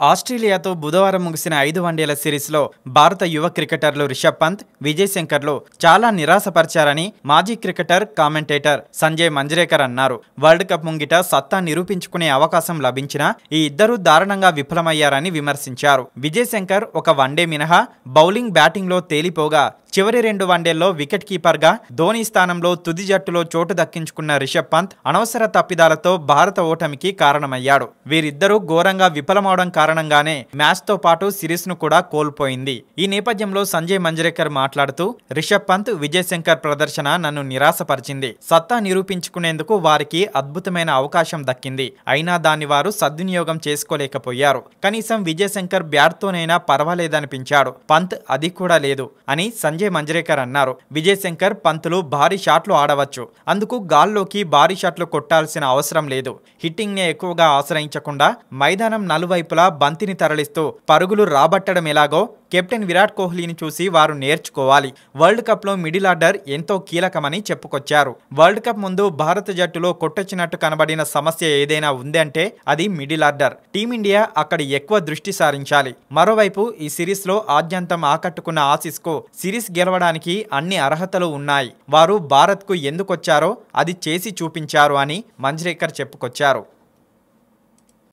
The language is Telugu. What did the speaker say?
ఆస్ట్రేలియాతో బుధవారం ముగిసిన ఐదు వన్డేల సిరీస్లో భారత యువ క్రికెటర్లు రిషబ్ పంత్ విజయ్ శంకర్లు చాలా నిరాశపరిచారని మాజీ క్రికెటర్ కామెంటేటర్ సంజయ్ మంజ్రేకర్ అన్నారు. వరల్డ్ కప్ ముంగిట సత్తా నిరూపించుకునే అవకాశం లభించినా ఈ ఇద్దరూ దారుణంగా విఫలమయ్యారని విమర్శించారు. విజయ్ శంకర్ ఒక వన్డే మినహా బౌలింగ్ బ్యాటింగ్లో తేలిపోగా చివరి రెండు వన్డేల్లో వికెట్ కీపర్గా ధోని స్థానంలో తుది జట్టులో చోటు దక్కించుకున్న రిషబ్ పంత్ అనవసర తప్పిదాలతో భారత ఓటమికి కారణమయ్యాడు. వీరిద్దరూ ఘోరంగా విఫలమవడం కారణంగానే మ్యాచ్తో పాటు సిరీస్ను కూడా కోల్పోయింది. ఈ నేపథ్యంలో సంజయ్ మంజరేకర్ మాట్లాడుతూ రిషబ్ పంత్ విజయ్ శంకర్ ప్రదర్శన నన్ను నిరాశపరిచింది. సత్తా నిరూపించుకునేందుకు వారికి అద్భుతమైన అవకాశం దక్కింది. అయినా దాన్ని వారు సద్వినియోగం చేసుకోలేకపోయారు. కనీసం విజయ్ శంకర్ బ్యాట్తోనైనా పర్వాలేదనిపించాడు. పంత్ అది కూడా లేదు అని సంజయ్ మంజ్రేకర్ అన్నారు. విజయ్ శంకర్ పంతులు భారీ షాట్లు ఆడవచ్చు. అందుకు గాల్లోకి భారీ షాట్లు కొట్టాల్సిన అవసరం లేదు. హిట్టింగ్ నే ఎక్కువగా ఆశ్రయించకుండా మైదానం నలువైపులా బంతిని తరలిస్తూ పరుగులు రాబట్టడం ఎలాగో కెప్టెన్ విరాట్ కోహ్లీని చూసి వారు నేర్చుకోవాలి. వరల్డ్ కప్లో మిడిల్ ఆర్డర్ ఎంతో కీలకమని చెప్పుకొచ్చారు. వరల్డ్ కప్ ముందు భారత జట్టులో కొట్టొచ్చినట్టు కనబడిన సమస్య ఏదైనా ఉందంటే అది మిడిల్ ఆర్డర్. టీమిండియా అక్కడ ఎక్కువ దృష్టి సారించాలి. మరోవైపు ఈ సిరీస్లో ఆద్యంతం ఆకట్టుకున్న ఆసీస్కు సిరీస్ గెలవడానికి అన్ని అర్హతలు ఉన్నాయి. వారు భారత్కు ఎందుకొచ్చారో అది చేసి చూపించారు అని మంజ్రేకర్ చెప్పుకొచ్చారు.